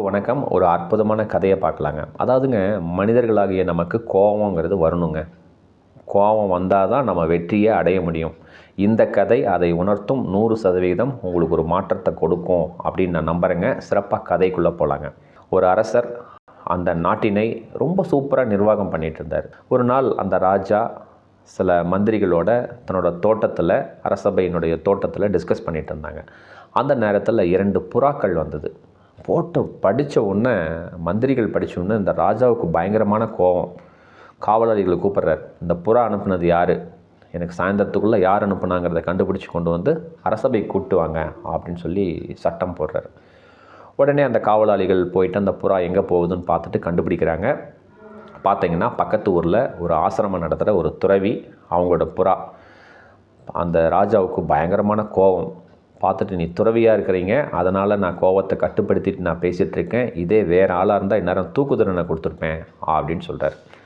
அன்பு வணக்கம். ஒரு அற்புதமான கதையை பார்க்கலாங்க. அதாவதுங்க மனிதர்களாகிய நமக்கு கோபங்கிறது வரணுங்க. கோபம் வந்தால் தான் நம்ம வெற்றியை அடைய முடியும். இந்த கதை அதை உணர்த்தும் நூறு சதவீதம் உங்களுக்கு ஒரு மாற்றத்தை கொடுக்கும் அப்படின்னு நான் நம்புகிறேங்க சிறப்பாக கதைக்குள்ளே போகலாங்க ஒரு அரசர் அந்த நாட்டினை ரொம்ப சூப்பராக நிர்வாகம் பண்ணிட்டு இருந்தார். ஒரு நாள் அந்த ராஜா சில மந்திரிகளோட தன்னோட தோட்டத்தில் அரசபையினுடைய தோட்டத்தில் டிஸ்கஸ் பண்ணிட்டு இருந்தாங்க. அந்த நேரத்தில் இரண்டு புறாக்கள் வந்தது. போட்டு படித்த உடனே மந்திரிகள் படித்த உடனே இந்த ராஜாவுக்கு பயங்கரமான கோபம். காவலாளிகளை கூப்பிட்றாரு. இந்த புறா அனுப்புனது யார்? எனக்கு சாயந்தரத்துக்குள்ளே யார் அனுப்புனாங்கிறத கண்டுபிடிச்சி கொண்டு வந்து அரசபை கூட்டுவாங்க அப்படின்னு சொல்லி சட்டம் போடுறாரு. உடனே அந்த காவலாளிகள் போயிட்டு அந்த புறா எங்கே போகுதுன்னு பார்த்துட்டு கண்டுபிடிக்கிறாங்க. பார்த்தீங்கன்னா பக்கத்து ஊரில் ஒரு ஆசிரமம் நடத்துகிற ஒரு துறவி அவங்களோட புறா. அந்த ராஜாவுக்கு பயங்கரமான கோபம். பார்த்துட்டு நீ துறவியாக இருக்கிறீங்க. அதனால் நான் கோவத்தை கட்டுப்படுத்திட்டு நான் பேசிகிட்டு இருக்கேன். இதே வேறு ஆளாக இருந்தால் இந்நேரம் தூக்கு கொடுத்துருப்பேன் அப்படின்னு சொல்கிறார்